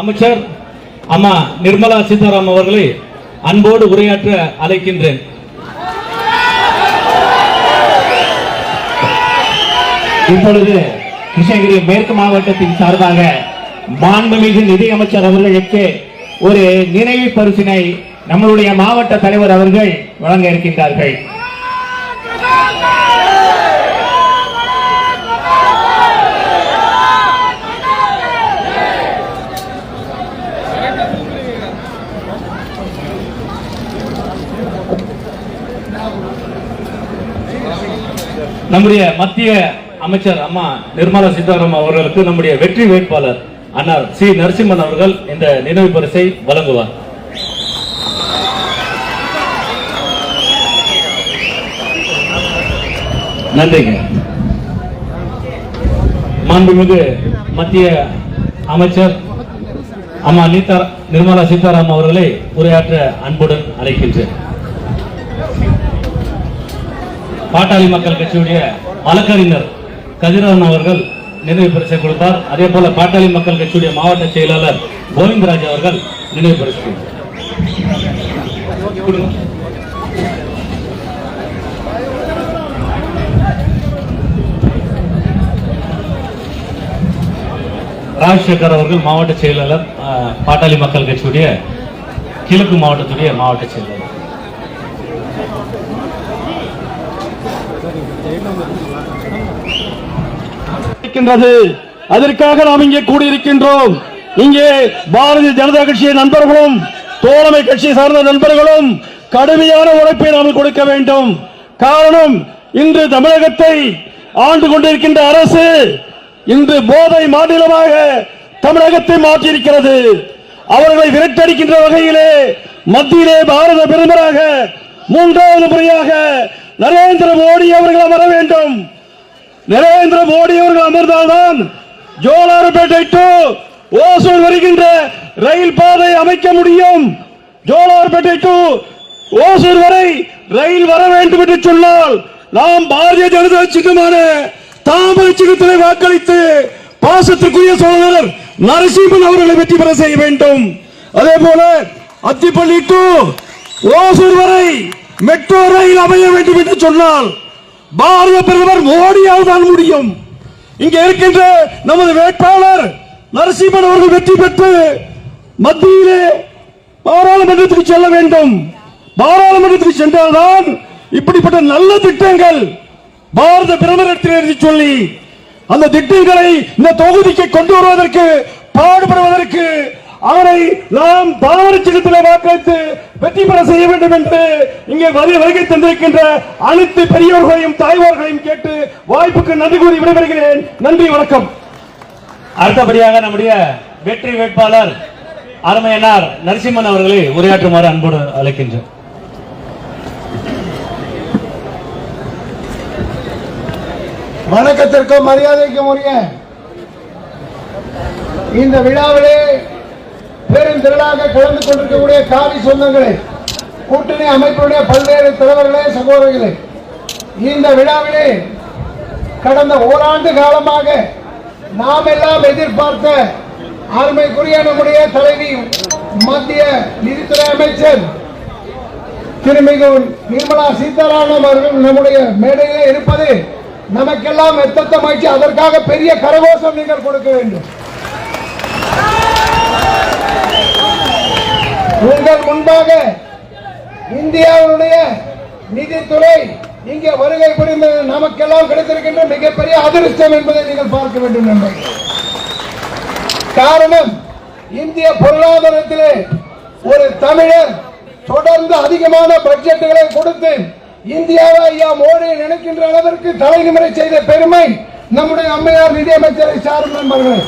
அமைச்சர் அம்மா நிர்மலா சீதாராம் அவர்களை அன்போடு உரையாற்ற அழைக்கின்றேன். இப்பொழுது கிருஷ்ணகிரி மேற்கு மாவட்டத்தின் சார்பாக மாண்புமிகு நிதியமைச்சர் அவர்களுக்கு ஒரு நினைவு பரிசினை நம்மளுடைய மாவட்ட தலைவர் அவர்கள் வழங்க இருக்கின்றார்கள். நம்முடைய மத்திய அமைச்சர் அம்மா நிர்மலா சீதாராமன் அவர்களுக்கு நம்முடைய வெற்றி வேட்பாளர் அன்னார் சி. நரசிம்மன் அவர்கள் இந்த நினைவு பரிசை வழங்குவார். நன்றிங்க. மாண்புமிகு மத்திய அமைச்சர் அம்மா நீதா நிர்மலா சீதாராமன் அவர்களை உரையாற்ற அன்புடன் அழைக்கின்றேன். பாட்டாளி மக்கள் கட்சியுடைய வழக்கறிஞர் கதிரவன் அவர்கள் நினைவு பரிசை கொடுத்தார். அதே போல பாட்டாளி மக்கள் கட்சியுடைய மாவட்ட செயலாளர் கோவிந்தராஜ் அவர்கள் நினைவு பரிசு ராஜசேகர் அவர்கள் மாவட்ட செயலாளர் அஹ், பாட்டாளி மக்கள் கட்சியுடைய கிழக்கு மாவட்டத்துடைய மாவட்ட செயலாளர். இருக்கின்றது அதற்காக நாம் இங்கே கூடியிருக்கின்றோம். இங்கே பாரதிய ஜனதா கட்சியின் நண்பர்களும் தோழமை கட்சியை சார்ந்த நண்பர்களும் கடுமையான உழைப்பை நாம் கொடுக்க வேண்டும். காரணம் இன்று தமிழகத்தை ஆண்டு கொண்டிருக்கின்ற அரசு இன்று போதை மாநிலமாக தமிழகத்தை மாற்றியிருக்கிறது. அவர்களை விரட்டடிக்கின்ற வகையிலே மத்தியிலே பாரத பிரதமராக மூன்றாவது முறையாக நரேந்திர மோடி அவர்கள் அமர வேண்டும். நரேந்திர மோடி அவர்கள் அமர்ந்தால்தான் ஜோலார்பேட்டை டு ஓசூர் வருகின்ற ரயில் பாதை அமைக்க முடியும். ஜோலார்பேட்டை டு ஓசூர் வரை ரயில் வர வேண்டும் என்று சொன்னால் நாம் பாரதிய ஜனதா சின்னமான தாமரை சின்னத்திலே வாக்களித்து பாசத்திற்குரிய சோழர் நரசிம்மன் அவர்களை வெற்றி பெற செய்ய வேண்டும். அதே போல அத்திப்பள்ளி டு ஓசூர் வரை மெட்ரோ ரயில் அமைய வேண்டும் என்று சொன்னால் பாரத பிரதமர் மோடியால் தான் முடியும். இங்க இருக்கின்ற நமது வேட்பாளர் நரசிம்மன் அவர்கள் வெற்றி பெற்று மத்தியிலே பாராளுமன்றத்துக்கு செல்ல வேண்டும். பாராளுமன்றத்துக்கு சென்றால்தான் இப்படிப்பட்ட நல்ல திட்டங்கள் பாரத பிரதமரிடத்தில் எழுதி சொல்லி அந்த திட்டங்களை இந்த தொகுதிக்கு கொண்டு வருவதற்கு பாடுபடுவதற்கு அவரை நாம் தாவர சின்னத்தில் வாக்களித்து வெற்றி பெற செய்ய வேண்டும் என்று இங்கே வரி வருகை தந்திருக்கின்ற அனைத்து பெரியோர்களையும் தாய்மார்களையும் கேட்டு வாய்ப்புக்கு நன்றி கூறி விடைபெறுகிறேன். நன்றி வணக்கம். அடுத்தபடியாக நம்முடைய வெற்றி வேட்பாளர் அருமையனார் நரசிம்மன் அவர்களை உரையாற்றுமாறு அன்போடு அழைக்கின்றேன். வணக்கத்திற்கும் மரியாதைக்கும் உரிய இந்த விழாவிலே பெரும் திரளாக கலந்து கொண்டிருக்கக்கூடிய காவி சொந்தங்களே கூட்டணி அமைப்புடைய பல்வேறு தலைவர்களே சகோதரர்களே இந்த விழாவிலே கடந்த ஓராண்டு காலமாக நாம் எல்லாம் எதிர்பார்த்த அருமைக்குரிய நம்முடைய தலைவி மத்திய நிதித்துறை அமைச்சர் திருமிகு நிர்மலா சீதாராமன் அவர்கள் நம்முடைய மேடையிலே இருப்பது நமக்கெல்லாம் எத்தத்தை மகிழ்ச்சி. அதற்காக பெரிய கரகோஷம் நீங்கள் கொடுக்க வேண்டும். உங்கள் முன்பாக இந்தியாவுடைய நிதித்துறை இங்கே வருகை புரிந்த நமக்கெல்லாம் கிடைத்திருக்கின்ற மிகப்பெரிய அதிர்ஷ்டம் என்பதை நீங்கள் பார்க்க வேண்டும் என்பது காரணம் இந்திய பொருளாதாரத்திலே ஒரு தமிழர் தொடர்ந்து அதிகமான பட்ஜெட்டுகளை கொடுத்து இந்தியாவை ஐயா மோடி நினைக்கின்ற அளவிற்கு தலைநிமிரை செய்த பெருமை நம்முடைய அம்மையார் நிதியமைச்சரை சாரும் நண்பர்களே.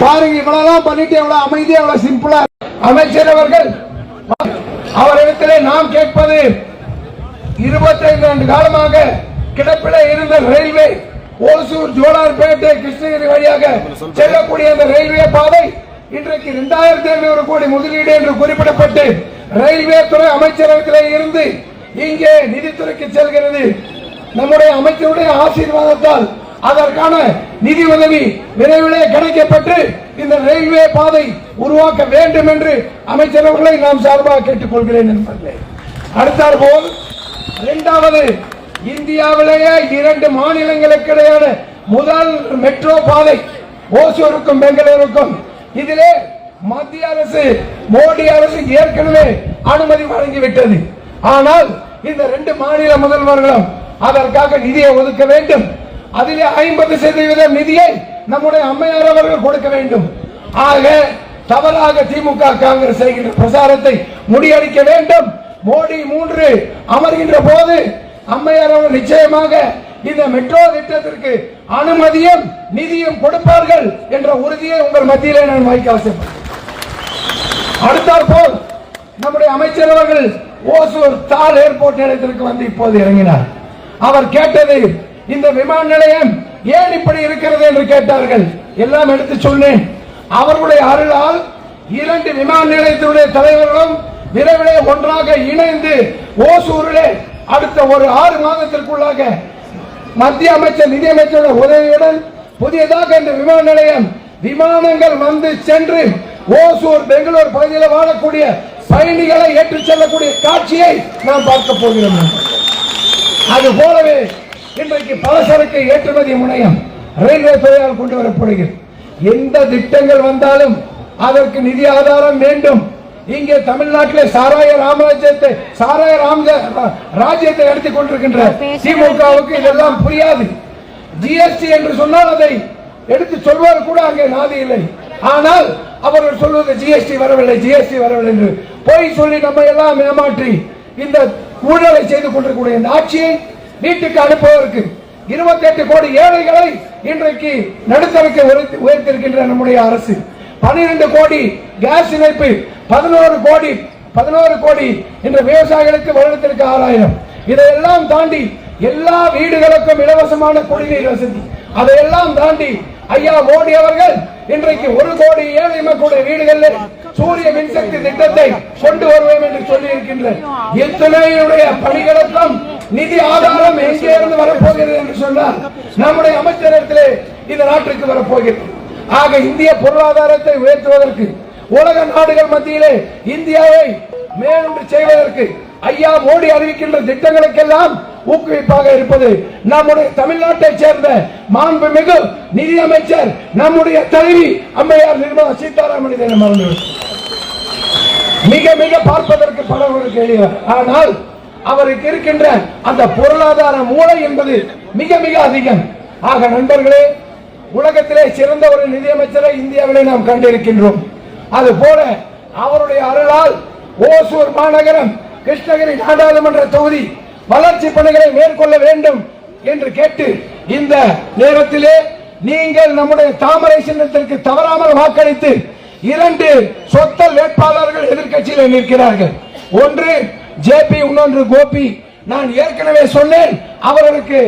பாருங்க இவ்வளவுதான் பண்ணிட்டு எவ்வளவு அமைதியா எவ்வளவு சிம்பிளா அமைச்சர் அவர்கள் அவரிடத்திலே நாம் கேட்பது இருபத்தைந்து ஆண்டு காலமாக கிடப்பில இருந்த ரயில்வே ஓசூர் ஜோலார்பேட்டை கிருஷ்ணகிரி வழியாக செல்லக்கூடிய அந்த ரயில்வே பாதை இன்றைக்கு இரண்டாயிரத்தி ஐநூறு கோடி முதலீடு என்று குறிப்பிடப்பட்டு ரயில்வே துறை அமைச்சரகத்தில் இருந்து இங்கே நிதித்துறைக்கு செல்கிறது. நம்முடைய அமைச்சருடைய ஆசீர்வாதத்தால் அதற்கான நிதி உதவி விரைவிலே கிடைக்கப்பட்டு இந்த ரயில்வே பாதை உருவாக்க வேண்டும் என்று அமைச்சர் அவர்களை நாம் சார்பாக கேட்டுக்கொள்கிறேன் நண்பர்களே. அடுத்தார் போல் இரண்டாவது இந்தியாவிலேயே இரண்டு மாநிலங்களுக்கு இடையான முதல் மெட்ரோ பாதை ஓசூருக்கும் பெங்களூருக்கும். இதிலே மத்திய அரசு மோடி அரசு ஏற்கனவே அனுமதி வழங்கிவிட்டது. ஆனால் இந்த ரெண்டு மாநில முதல்வர்களும் அதற்காக நிதியை ஒதுக்க வேண்டும். அதிலே ஐம்பது சதவீத நிதியை நம்முடைய அம்மையார் அவர்கள் கொடுக்க வேண்டும். ஆக தவறாக திமுக காங்கிரஸ் செய்கின்ற பிரசாரத்தை முடியடிக்க வேண்டும். மோடி மூன்று அமர்கின்ற போது அம்மையார் அவர்கள் நிச்சயமாக இந்த மெட்ரோ திட்டத்திற்கு அனுமதியும் நிதியும் கொடுப்பார்கள் என்ற உறுதியை உங்கள் மத்தியிலே நான் வைக்க ஆசைப்படுகிறேன். அடுத்தாற் போல் நம்முடைய அமைச்சர் அவர்கள் ஓசூர் தால் ஏர்போர்ட் நிலையத்திற்கு வந்து இப்போது இறங்கினார். அவர் கேட்டது இந்த விமான நிலையம் ஏன் இப்படி இருக்கிறது என்று கேட்டார்கள்? எல்லாம் எடுத்து சொன்னேன். அவர்களுடைய அருளால் இரண்டு விமான நிலையத்தினுடைய தலைவர்களும் விரைவிலே ஒன்றாக இணைந்து ஓசூரிலே அடுத்த ஒரு ஆறு மாதத்திற்குள்ளாக மத்திய அமைச்சர் நிதியமைச்சருடைய உதவியுடன் புதியதாக இந்த விமான நிலையம் விமானங்கள் வந்து சென்று ஓசூர் பெங்களூர் பகுதியில் வாழக்கூடிய பயணிகளை ஏற்றுச் செல்லக்கூடிய காட்சியை நாம் பார்க்க போகிறோம். அது போலவே இன்றைக்கு பலசரக்கு ஏற்றுமதி முனையம் ரயில்வே துறையால் கொண்டு வரப்படுகிறது. எந்த திட்டங்கள் வந்தாலும் அதற்கு நிதி ஆதாரம் வேண்டும். இங்கே தமிழ்நாட்டில் சாராய ராமராஜ்யத்தை சாராய ராம ராஜ்யத்தை எடுத்துக் கொண்டிருக்கின்ற திமுகவுக்கு இதெல்லாம் புரியாது. ஜிஎஸ்டி என்று சொன்னால் அதை எடுத்து சொல்வார் கூட அங்கே நாதி இல்லை. ஆனால் அவர்கள் சொல்வது ஜிஎஸ்டி வரவில்லை ஜிஎஸ்டி வரவில்லை என்று. போய் சொல்லி நம்ம எல்லாம் ஏமாற்றி இந்த ஊழலை செய்து கொண்டிருக்கக்கூடிய இந்த ஆட்சியை வீட்டுக்கு அனுப்புவதற்கு 28 கோடி ஏழைகளை இன்றைக்கு நடுத்தரக்கு உயர்த்திருக்கின்ற நம்முடைய அரசு. 12 கோடி கேஸ் இணைப்பு பதினோரு கோடி பதினோரு கோடி என்ற விவசாயிகளுக்கு வருடத்திற்கு ஆறாயிரம். இதையெல்லாம் தாண்டி எல்லா வீடுகளுக்கும் இலவசமான குடிநீர் வசதி. அதையெல்லாம் தாண்டி ஐயா மோடி அவர்கள் இன்றைக்கு ஒரு கோடி ஏழை மக்களுடைய வீடுகளில் சூரிய மின்சக்தி திட்டத்தை கொண்டு வருவோம் என்று சொல்லி இருக்கின்ற பணிகளுக்கும் நிதி ஆதாரம் எங்கே இருந்து வரப்போகிறது என்று சொன்னால் நம்முடைய அமைச்சரத்திலே இந்த நாட்டிற்கு வரப்போகிறது. ஆக இந்திய பொருளாதாரத்தை உயர்த்துவதற்கு உலக நாடுகள் மத்தியிலே இந்தியாவை மேலொன்று செய்வதற்கு ஐயா மோடி அறிவிக்கின்ற திட்டங்களுக்கெல்லாம் ஊக்குவிப்பாக இருப்பது நம்முடைய தமிழ்நாட்டை சேர்ந்த மாண்புமிகு நிதியமைச்சர் நம்முடைய தலைவி அம்மையார் நிர்மலா சீதாராமன் இதை மறந்து மிக மிக பார்ப்பதற்கு பலவர்களுக்கு எளியவர் ஆனால் அவருக்கு இருக்கின்ற அந்த பொருளாதார மூளை என்பது மிக மிக அதிகம். ஆக நண்பர்களே உலகத்திலே சிறந்த ஒரு நிதியமைச்சரை இந்தியாவிலே நாம் கண்டிருக்கின்றோம். அது போல அவருடைய அருளால் ஓசூர் மாநகரம் கிருஷ்ணகிரி நாடாளுமன்ற தொகுதி வளர்ச்சி பணிகளை மேற்கொள்ள வேண்டும் என்று கேட்டு இந்த நேரத்திலே நீங்கள் நம்முடைய தாமரை சின்னத்திற்கு தவறாமல் வாக்களித்து இரண்டு சொத்தல் வேட்பாளர்கள் எதிர்க்கட்சியில் நிற்கிறார்கள். ஒன்று ஜேபி இன்னொன்று கோபி. நான் ஏற்கனவே சொன்னேன் அவர்களுக்கு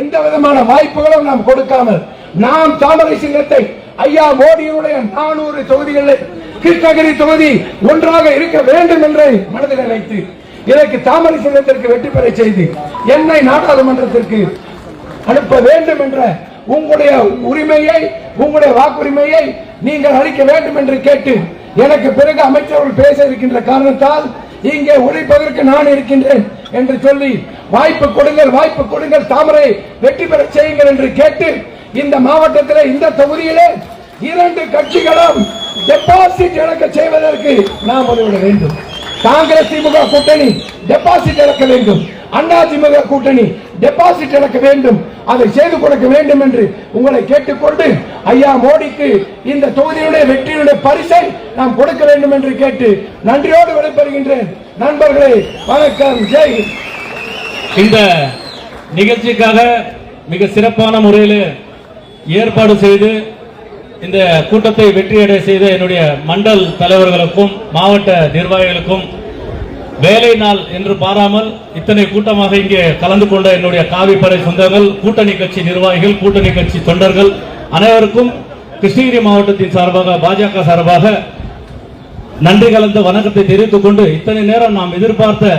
எந்த விதமான வாய்ப்புகளும் நாம் கொடுக்காமல் நாம் தாமரை சின்னத்தை ஐயா மோடியினுடைய நானூறு தொகுதிகளில் கிருஷ்ணகிரி தொகுதி ஒன்றாக இருக்க வேண்டும் என்று மனதில் நினைத்து இதற்கு தாமரை சின்னத்திற்கு வெற்றி பெற செய்து என்னை நாடாளுமன்றத்திற்கு அனுப்ப வேண்டும் என்ற உங்களுடைய உரிமையை உங்களுடைய வாக்குரிமையை நீங்கள் அளிக்க வேண்டும் என்று கேட்டு எனக்கு பிறகு அமைச்சர்கள் பேச இருக்கின்ற காரணத்தால் இங்கே உழைப்பதற்கு நான் இருக்கின்றேன் என்று சொல்லி வாய்ப்பு கொடுங்கள் வாய்ப்பு கொடுங்கள் தாமரை வெற்றி பெற செய்யுங்கள் என்று கேட்டு இந்த மாவட்டத்தில் இந்த தொகுதியிலே இரண்டு கட்சிகளும் டெபாசிட் இழக்க செய்வதற்கு நாம் உதவிட வேண்டும். காங்கிரஸ் திமுக கூட்டணி டெபாசிட் இழக்க வேண்டும். அண்ணா திமுக கூட்டணி டெபாசிட் இழக்க வேண்டும். அதை செய்து கொடுக்க வேண்டும் என்று உங்களை கேட்டுக்கொண்டு ஐயா மோடிக்கு இந்த தொகுதியுடைய வெற்றியுடைய பரிசை நாம் கொடுக்க வேண்டும் என்று கேட்டு நன்றியோடு விடைபெறுகின்றேன். நண்பர்களே வணக்கம். ஜெய் இந்த நிகழ்ச்சிக்காக மிக சிறப்பான முறையில் ஏற்பாடு செய்து இந்த கூட்டத்தை வெற்றியடை செய்த என்னுடைய மண்டல் தலைவர்களுக்கும் மாவட்ட நிர்வாகிகளுக்கும் வேலை நாள் என்று பாராமல் இத்தனை கூட்டமாக இங்கே கலந்து கொண்ட என்னுடைய காவிப்படை சொந்தங்கள் கூட்டணி கட்சி நிர்வாகிகள் கூட்டணி கட்சி தொண்டர்கள் அனைவருக்கும் கிருஷ்ணகிரி மாவட்டத்தின் சார்பாக பாஜக சார்பாக நன்றி கலந்த வணக்கத்தை தெரிவித்துக் கொண்டு இத்தனை நேரம் நாம் எதிர்பார்த்த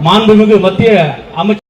மாண்புமிகு மத்திய அமைச்சர்